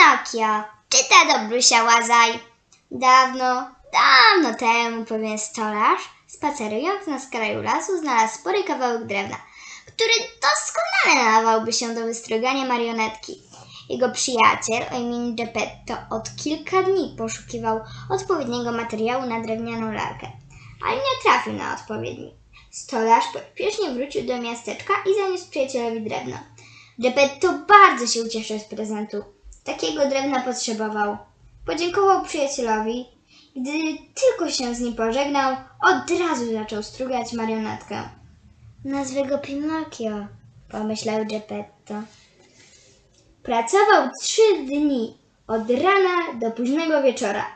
Pinokio, czyta Dobrusia Łazaj. Dawno, dawno temu pewien stolarz, spacerując na skraju lasu, znalazł spory kawałek drewna, który doskonale nadawałby się do wystrogania marionetki. Jego przyjaciel o imieniu Geppetto od kilka dni poszukiwał odpowiedniego materiału na drewnianą lalkę, ale nie trafił na odpowiedni. Stolarz pośpiesznie wrócił do miasteczka i zaniósł przyjacielowi drewno. Geppetto bardzo się ucieszył z prezentu. Takiego drewna potrzebował. Podziękował przyjacielowi. Gdy tylko się z nim pożegnał, od razu zaczął strugać marionetkę. Nazwę go Pinokio, pomyślał Geppetto. Pracował trzy dni, od rana do późnego wieczora.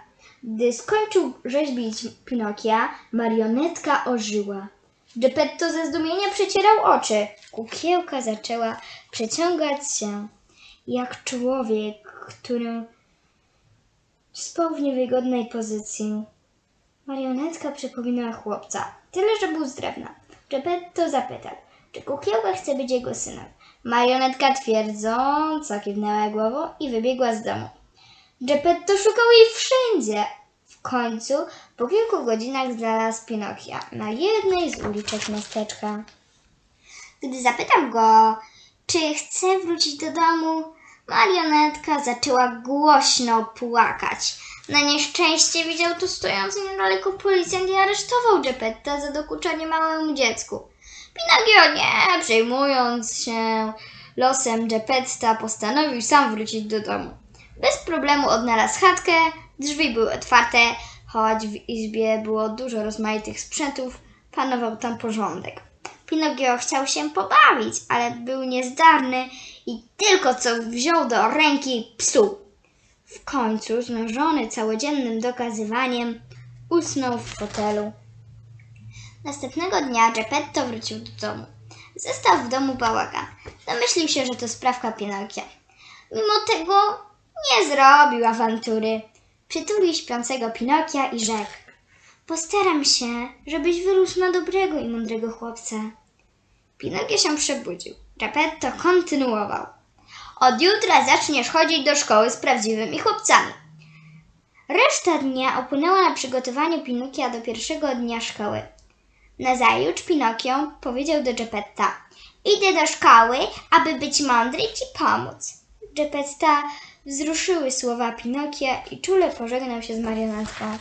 Gdy skończył rzeźbić Pinokia, marionetka ożyła. Geppetto ze zdumienia przecierał oczy. Kukiełka zaczęła przeciągać się, jak człowiek, który spał w niewygodnej pozycji. Marionetka przypominała chłopca, tyle że był z drewna. Geppetto zapytał, czy kukiełka chce być jego synem. Marionetka twierdząco kiwnęła głową i wybiegła z domu. Geppetto szukał jej wszędzie. W końcu, po kilku godzinach znalazł Pinokia na jednej z uliczek miasteczka. Gdy zapytał go, czy chce wrócić do domu, marionetka zaczęła głośno płakać. Na nieszczęście widział tu stojący niedaleko policjant i aresztował Geppetta za dokuczanie małemu dziecku. Pinokio, nie przejmując się losem Geppetta, postanowił sam wrócić do domu. Bez problemu odnalazł chatkę, drzwi były otwarte, choć w izbie było dużo rozmaitych sprzętów, panował tam porządek. Pinokio chciał się pobawić, ale był niezdarny i tylko co wziął do ręki psuł. W końcu, zmęczony całodziennym dokazywaniem, usnął w fotelu. Następnego dnia Geppetto wrócił do domu. Zastał w domu bałagan. Domyślił się, że to sprawka Pinokia. Mimo tego nie zrobił awantury. Przytulił śpiącego Pinokia i rzekł: Postaram się, żebyś wyrósł na dobrego i mądrego chłopca. Pinokio się przebudził. Geppetto kontynuował. Od jutra zaczniesz chodzić do szkoły z prawdziwymi chłopcami. Reszta dnia upłynęła na przygotowaniu Pinokia do pierwszego dnia szkoły. Nazajutrz Pinokio powiedział do Geppetta: Idę do szkoły, aby być mądry i ci pomóc. Geppetta wzruszyły słowa Pinokia i czule pożegnał się z marionetką.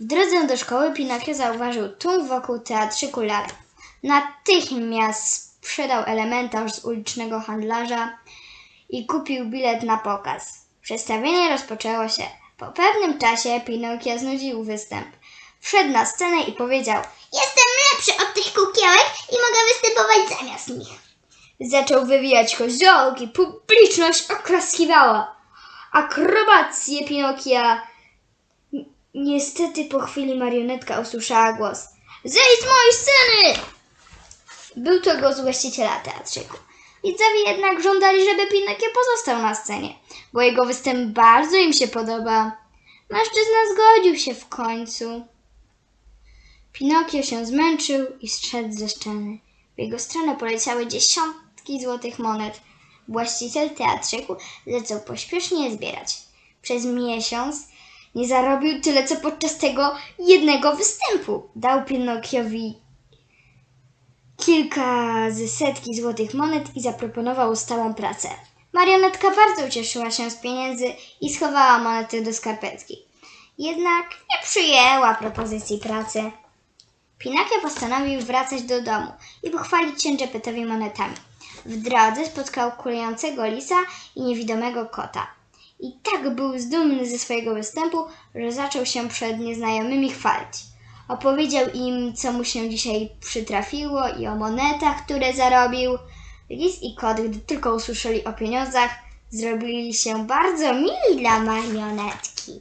W drodze do szkoły Pinokio zauważył tłum wokół teatrzyku lalek. Natychmiast sprzedał elementarz z ulicznego handlarza i kupił bilet na pokaz. Przedstawienie rozpoczęło się. Po pewnym czasie Pinokio znudził występ. Wszedł na scenę i powiedział: Jestem lepszy od tych kukiełek i mogę występować zamiast nich. Zaczął wywijać koziołki, publiczność oklaskiwała. Akrobacje Pinokia. Niestety po chwili marionetka usłyszała głos. Zejdź z mojej sceny! Był to głos właściciela teatrzyku. Widzowie jednak żądali, żeby Pinokio pozostał na scenie, bo jego występ bardzo im się podoba. Mężczyzna zgodził się w końcu. Pinokio się zmęczył i zszedł ze sceny. W jego stronę poleciały dziesiątki złotych monet. Właściciel teatrzyku zaczął pośpiesznie je zbierać. Przez miesiąc nie zarobił tyle, co podczas tego jednego występu. Dał Pinokiowi kilka ze setki złotych monet i zaproponował stałą pracę. Marionetka bardzo ucieszyła się z pieniędzy i schowała monety do skarpetki. Jednak nie przyjęła propozycji pracy. Pinokio postanowił wracać do domu i pochwalić się Geppettowi monetami. W drodze spotkał kulejącego lisa i niewidomego kota. I tak był zdumny ze swojego występu, że zaczął się przed nieznajomymi chwalić. Opowiedział im, co mu się dzisiaj przytrafiło i o monetach, które zarobił. Lis i kot, gdy tylko usłyszeli o pieniądzach, zrobili się bardzo mili dla marionetki.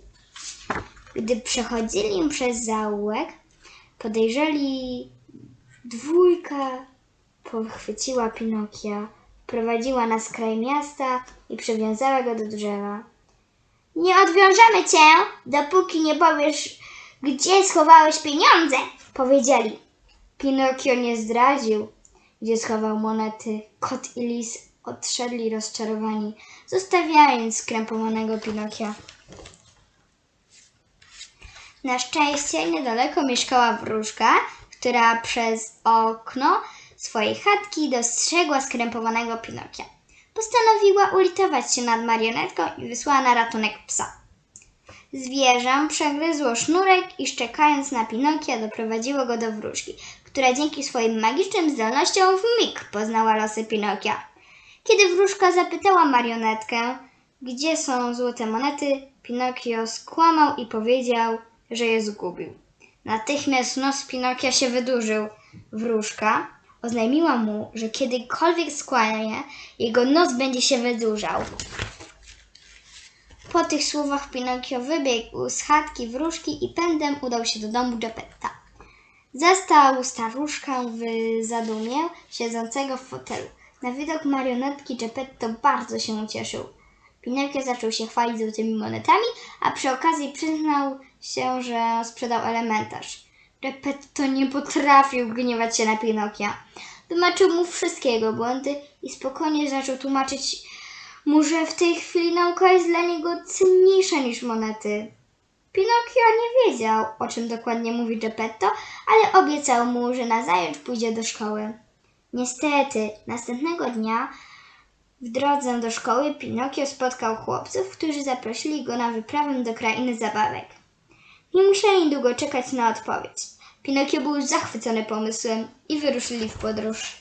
Gdy przechodzili przez zaułek, podejrzeli dwójka pochwyciła Pinokia, prowadziła na skraj miasta i przywiązała go do drzewa. Nie odwiążemy cię, dopóki nie powiesz, gdzie schowałeś pieniądze, powiedzieli. Pinokio nie zdradził, gdzie schował monety. Kot i lis odszedli rozczarowani, zostawiając skrępowanego Pinokia. Na szczęście niedaleko mieszkała wróżka, która przez okno swojej chatki dostrzegła skrępowanego Pinokia. Postanowiła ulitować się nad marionetką i wysłała na ratunek psa. Zwierzę przegryzło sznurek i szczekając na Pinokia doprowadziło go do wróżki, która dzięki swoim magicznym zdolnościom w mig poznała losy Pinokia. Kiedy wróżka zapytała marionetkę, gdzie są złote monety, Pinokio skłamał i powiedział, że je zgubił. Natychmiast nos Pinokia się wydłużył. Wróżka oznajmiła mu, że kiedykolwiek skłamie, jego nos będzie się wydłużał. Po tych słowach Pinokio wybiegł z chatki wróżki i pędem udał się do domu Geppetta. Zastał staruszkę w zadumie, siedzącego w fotelu. Na widok marionetki Geppetto bardzo się ucieszył. Pinokio zaczął się chwalić złotymi monetami, a przy okazji przyznał się, że sprzedał elementarz. Geppetto nie potrafił gniewać się na Pinokia. Wymaczył mu wszystkie jego błędy i spokojnie zaczął tłumaczyć mu, że w tej chwili nauka jest dla niego cenniejsza niż monety. Pinokio nie wiedział, o czym dokładnie mówi Geppetto, ale obiecał mu, że nazajutrz pójdzie do szkoły. Niestety, następnego dnia w drodze do szkoły Pinokio spotkał chłopców, którzy zaprosili go na wyprawę do krainy zabawek. Nie musieli długo czekać na odpowiedź. Pinokio był zachwycony pomysłem i wyruszyli w podróż.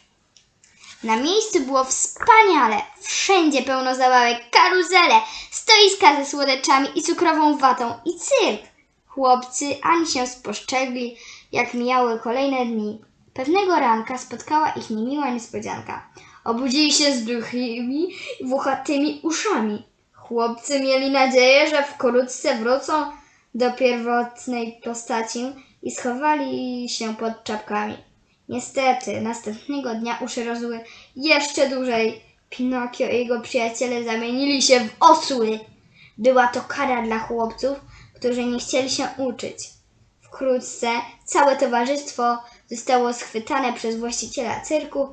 Na miejscu było wspaniale. Wszędzie pełno zabawek, karuzele, stoiska ze słodeczami i cukrową watą i cyrk. Chłopcy ani się spostrzegli, jak mijały kolejne dni. Pewnego ranka spotkała ich niemiła niespodzianka. Obudzili się z duchymi włochatymi uszami. Chłopcy mieli nadzieję, że wkrótce wrócą do pierwotnej postaci i schowali się pod czapkami. Niestety, następnego dnia uszy rosły jeszcze dłużej. Pinokio i jego przyjaciele zamienili się w osły. Była to kara dla chłopców, którzy nie chcieli się uczyć. Wkrótce całe towarzystwo zostało schwytane przez właściciela cyrku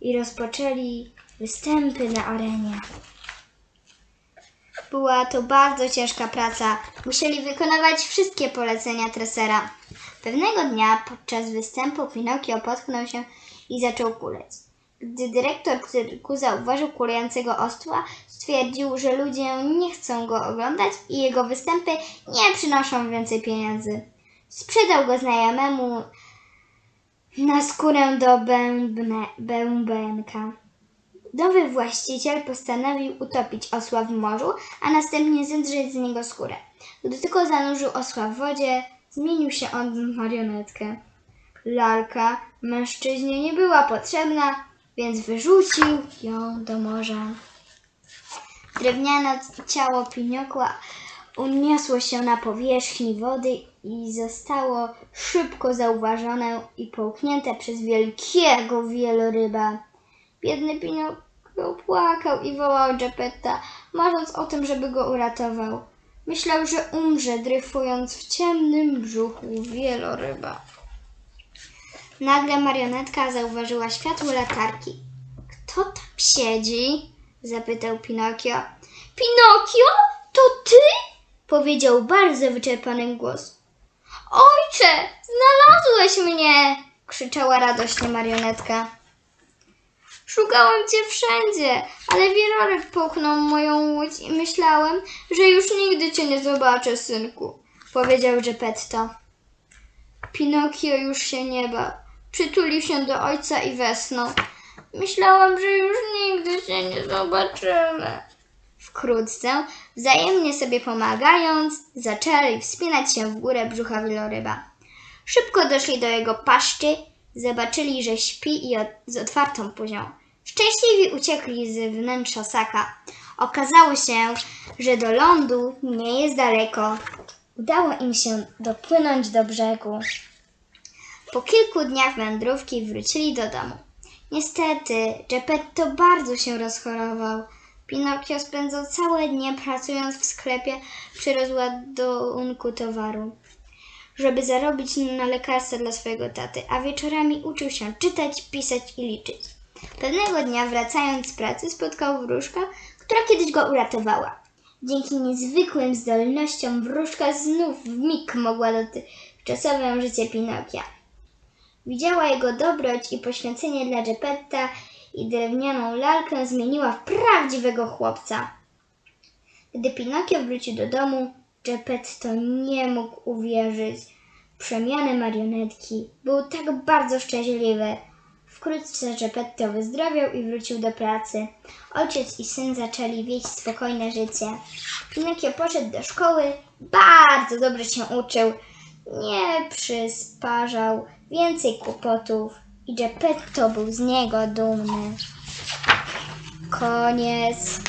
i rozpoczęli występy na arenie. Była to bardzo ciężka praca. Musieli wykonywać wszystkie polecenia tresera. Pewnego dnia podczas występu Pinokio potknął się i zaczął kuleć. Gdy dyrektor cyrku zauważył kulejącego osła, stwierdził, że ludzie nie chcą go oglądać i jego występy nie przynoszą więcej pieniędzy. Sprzedał go znajomemu na skórę do bębne, bębenka. Nowy właściciel postanowił utopić osła w morzu, a następnie zedrzeć z niego skórę. Gdy tylko zanurzył osła w wodzie, zmienił się on w marionetkę. Lalka mężczyźnie nie była potrzebna, więc wyrzucił ją do morza. Drewniane ciało Piniokła uniosło się na powierzchni wody i zostało szybko zauważone i połknięte przez wielkiego wieloryba. Biedny Pinokio płakał i wołał Geppetta, marząc o tym, żeby go uratował. Myślał, że umrze, dryfując w ciemnym brzuchu wieloryba. Nagle marionetka zauważyła światło latarki. Kto tam siedzi? zapytał Pinokio. Pinokio? To ty? powiedział bardzo wyczerpany głos. Ojcze, znalazłeś mnie! krzyczała radośnie marionetka. Szukałem cię wszędzie, ale wieloryb połknął moją łódź i myślałem, że już nigdy cię nie zobaczę, synku, powiedział Geppetto. Pinokio już się nie bał. Przytulił się do ojca i wesnął. Myślałam, że już nigdy się nie zobaczymy. Wkrótce, wzajemnie sobie pomagając, zaczęli wspinać się w górę brzucha wieloryba. Szybko doszli do jego paszczy, zobaczyli, że śpi i od, z otwartą puzią. Szczęśliwi uciekli z wnętrza saka. Okazało się, że do lądu nie jest daleko. Udało im się dopłynąć do brzegu. Po kilku dniach wędrówki wrócili do domu. Niestety, Geppetto bardzo się rozchorował. Pinokio spędzał całe dnie pracując w sklepie przy rozładunku towaru, żeby zarobić na lekarstwa dla swojego taty, a wieczorami uczył się czytać, pisać i liczyć. Pewnego dnia wracając z pracy spotkał wróżkę, która kiedyś go uratowała. Dzięki niezwykłym zdolnościom wróżka znów w mig mogła dotychczasowe życie Pinokia. Widziała jego dobroć i poświęcenie dla Geppetta i drewnianą lalkę zmieniła w prawdziwego chłopca. Gdy Pinokio wrócił do domu, Geppetto nie mógł uwierzyć w przemianę marionetki. Był tak bardzo szczęśliwy. Wkrótce Geppetto wyzdrowiał i wrócił do pracy. Ojciec i syn zaczęli wieść spokojne życie. Pinokio poszedł do szkoły, bardzo dobrze się uczył. Nie przysparzał więcej kłopotów i Geppetto był z niego dumny. Koniec.